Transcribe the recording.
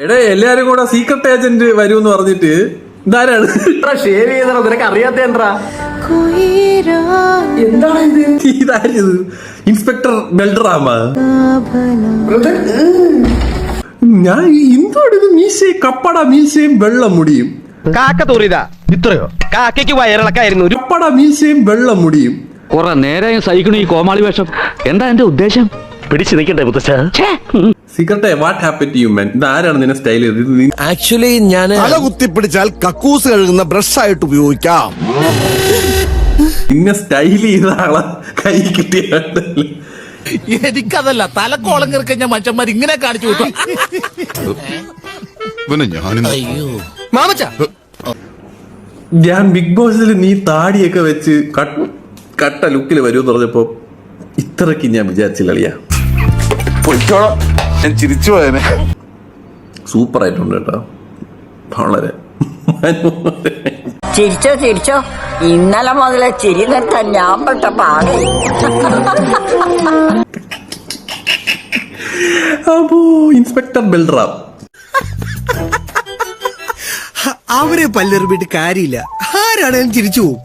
എടേ എല്ലാരും കൂടെ സീക്രട്ട് ഏജന്റ് വരൂന്ന് പറഞ്ഞിട്ട് ഇതാരാണ്? ഷേവ് ചെയ്തോ നിനക്ക് അറിയാത്ത എന്താ എന്താണ് ഇത്? ഇതാരിത്? ഇൻസ്പെക്ടർ ബെൽഡറാമ ഞാൻ എന്തോട് ഇത് മീശയും കപ്പട മീശയും വെള്ളം മുടിയും. കാക്ക തോറിയതാ. ഇത്രയോ? കാക്കയ്ക്ക് വയറിളക്കായിരുന്നു. ഒരു കപ്പട മീശയും വെള്ളം മുടിയും. കുറെ നേരെയും സഹിക്കണു ഈ കോമാളി വേഷം. എന്താ എന്റെ ഉദ്ദേശം? പിടിച്ചു നിൽക്കട്ടെ മുത്തച്ഛ സീക്രട്ടെ what happen to you men ഇത് ആരാണ് നിന്നെ സ്റ്റൈൽ ചെയ്തത്? ഇത് നീ- ആക്ച്വലി ഞാൻ തല കുത്തിപ്പിടിച്ചാൽ കക്കൂസ് കഴുകുന്ന ബ്രഷ് ആയിട്ട് ഉപയോഗിക്കാം. നിന്നെ സ്റ്റൈൽ ചെയ്ത ആളെ. കൈ കിട്ടിയ എനിക്കതല്ല തലക്കോളം കിറക്കഞ്ഞ മനുഷ്യന്മാർ ഇങ്ങനെ കാണിച്ചു വിട്ടു പിന്നെ ഞാനും മാമച്ച! ഞാൻ ബിഗ് ബോസിൽ നീ താടിയൊക്കെ വെച്ച് കട്ട്- കട്ട ലുക്കിൽ വരുമെന്ന് പറഞ്ഞപ്പോ ഇത്രക്ക് ഞാൻ വിചാരിച്ചില്ല അളിയ. പൊയ്ക്കോളാം. ഞാൻ ചിരിച്ചു പോയനെ. സൂപ്പർ ആയിട്ടുണ്ട് കേട്ടോ. വളരെ. ചിരിച്ചോ ചിരിച്ചോ. ഇന്നലെ മുതലേ ചിരി നിർത്താൻ ഞാൻ പെട്ട പാടി. അപ്പോ ഇൻസ്പെക്ടർ ബെൽറാം. അവരെ പല്ലെറിഞ്ഞിട്ട് കാര്യമില്ല. ആരാണേലും ചിരിച്ചു പോകും